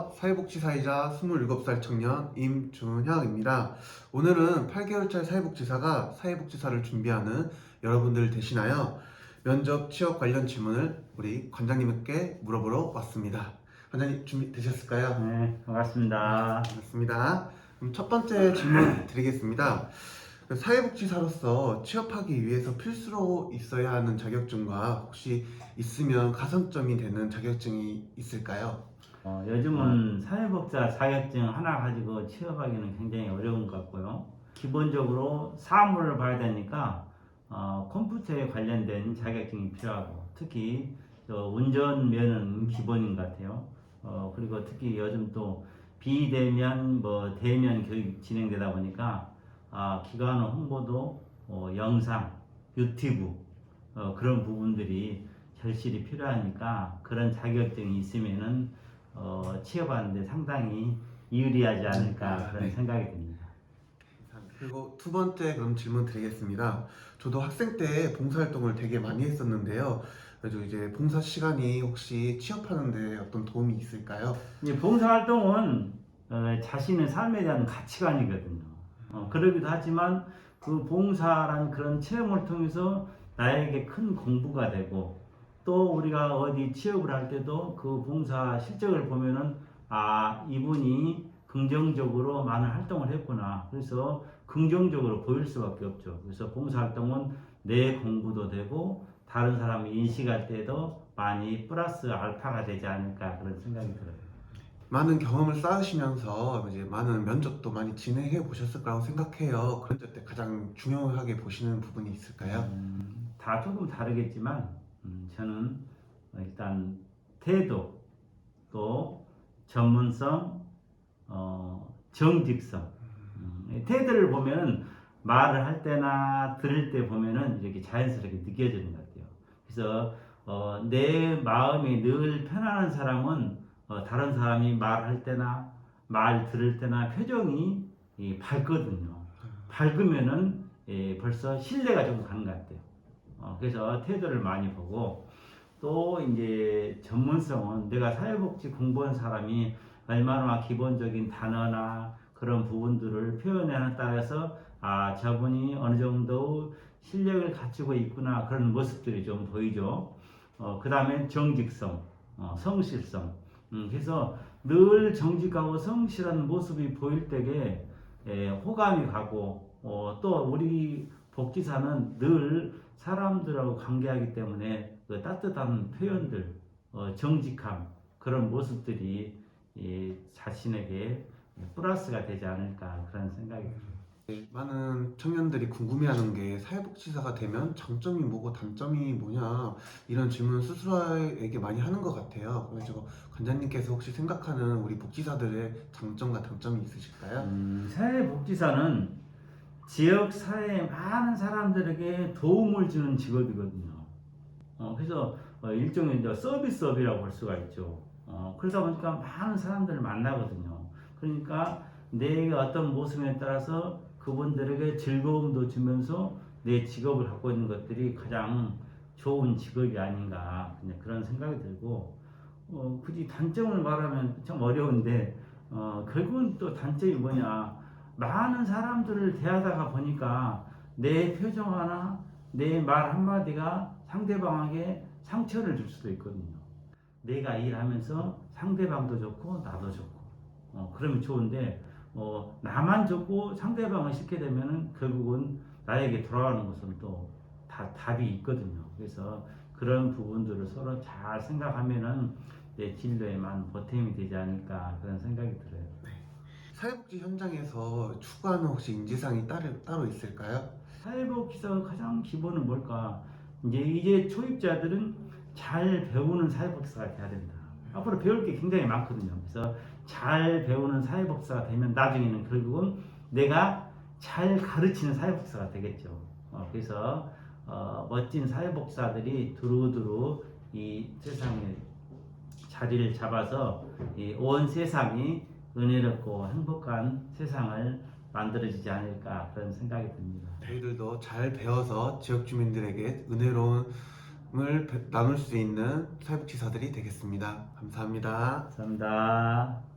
안녕하세요. 사회복지사이자 27살 청년 임준형입니다. 오늘은 8개월차 사회복지사가 사회복지사를 준비하는 여러분들을 대신하여 면접 취업 관련 질문을 우리 관장님께 물어보러 왔습니다. 관장님 준비되셨을까요? 네, 반갑습니다. 반갑습니다. 그럼 첫 번째 질문 드리겠습니다. 그 사회복지사로서 취업하기 위해서 필수로 있어야 하는 자격증과 혹시 있으면 가산점이 되는 자격증이 있을까요? 어, 요즘은 사회복자 자격증 하나 가지고 취업하기는 굉장히 어려운 것 같고요. 기본적으로 사물을 봐야 되니까 어, 컴퓨터에 관련된 자격증이 필요하고 특히 저 운전면은 기본인 것 같아요. 어, 그리고 특히 요즘 또 비대면 뭐 대면 교육 진행되다 보니까 아, 기관 홍보도 어, 영상, 유튜브 어, 그런 부분들이 절실히 필요하니까 그런 자격증이 있으면은 어, 취업하는데 상당히 유리하지 않을까 아, 그런 네. 생각이 듭니다. 그리고 두 번째 그럼 질문 드리겠습니다. 저도 학생 때 봉사활동을 되게 많이 했었는데요. 그래서 이제 봉사 시간이 혹시 취업하는데 어떤 도움이 있을까요? 이제 봉사활동은 어, 자신의 삶에 대한 가치관이거든요. 어, 그러기도 하지만 그 봉사라는 그런 체험을 통해서 나에게 큰 공부가 되고 또 우리가 어디 취업을 할 때도 그 봉사 실적을 보면은 아 이분이 긍정적으로 많은 활동을 했구나. 그래서 긍정적으로 보일 수밖에 없죠. 그래서 봉사활동은 내 공부도 되고 다른 사람이 인식할 때도 많이 플러스 알파가 되지 않을까 그런 생각이 들어요. 많은 경험을 쌓으시면서 이제 많은 면접도 많이 진행해 보셨을 거라고 생각해요. 그런 때 가장 중요하게 보시는 부분이 있을까요? 음, 다 조금 다르겠지만 음, 저는 일단 태도 또 전문성 어, 정직성 음, 태도를 보면은 말을 할 때나 들을 때 보면은 이렇게 자연스럽게 느껴지는 것 같아요. 그래서 어, 내 마음이 늘 편안한 사람은 어, 다른 사람이 말할 때나 말 들을 때나 표정이 이, 밝거든요. 밝으면은 예, 벌써 신뢰가 좀 가는 것 같아요. 어, 그래서 태도를 많이 보고 또 이제 전문성은 내가 사회복지 공부한 사람이 얼마나 기본적인 단어나 그런 부분들을 표현하는 따라서 아 저분이 어느 정도 실력을 갖추고 있구나 그런 모습들이 좀 보이죠. 어, 그 다음에 정직성, 어, 성실성. 음, 그래서 늘 정직하고 성실한 모습이 보일 때에 에, 호감이 가고 어, 또 우리 복지사는 늘 사람들하고 관계하기 때문에 그 따뜻한 표현들, 어, 정직함 그런 모습들이 이 자신에게 플러스가 되지 않을까 그런 생각이 들어요. 네, 많은 청년들이 궁금해하는 게 사회복지사가 되면 장점이 뭐고 단점이 뭐냐 이런 질문 스스로에게 많이 하는 것 같아요. 그래서 관장님께서 혹시 생각하는 우리 복지사들의 장점과 단점이 있으실까요? 음, 사회복지사는 지역 사회의 많은 사람들에게 도움을 주는 직업이거든요. 어, 그래서 어, 일종의 이제 서비스업이라고 볼 수가 있죠. 어, 그러다 보니까 많은 사람들을 만나거든요. 그러니까 내가 어떤 모습에 따라서 그분들에게 즐거움도 주면서 내 직업을 갖고 있는 것들이 가장 좋은 직업이 아닌가 그런 생각이 들고 어, 굳이 단점을 말하면 참 어려운데 어, 결국은 또 단점이 뭐냐 많은 사람들을 대하다가 보니까 내 표정 하나 내 말 한마디가 상대방에게 상처를 줄 수도 있거든요 내가 일하면서 상대방도 좋고 나도 좋고 어, 그러면 좋은데 어, 나만 좋고 상대방을 싫게 되면은 결국은 나에게 돌아가는 것은 또 다 답이 있거든요. 그래서 그런 부분들을 서로 잘 생각하면은 내 진로에만 보탬이 되지 않을까 그런 생각이 들어요. 사회복지 현장에서 추구하는 혹시 인지상이 따로, 따로 있을까요? 사회복지사 가장 기본은 뭘까? 이제 이제 초입자들은 잘 배우는 사회복지사가 돼야 된다. 앞으로 배울 게 굉장히 많거든요. 그래서 잘 배우는 사회복지사가 되면 나중에는 결국은 내가 잘 가르치는 사회복지사가 되겠죠. 어, 그래서 어, 멋진 사회복지사들이 두루두루 이 세상에 자리를 잡아서 이 온 세상이 은혜롭고 행복한 세상을 만들어지지 않을까 그런 생각이 듭니다. 저희들도 잘 배워서 지역 주민들에게 은혜로운 배- 나눌 수 있는 사회복지사들이 되겠습니다. 감사합니다. 감사합니다.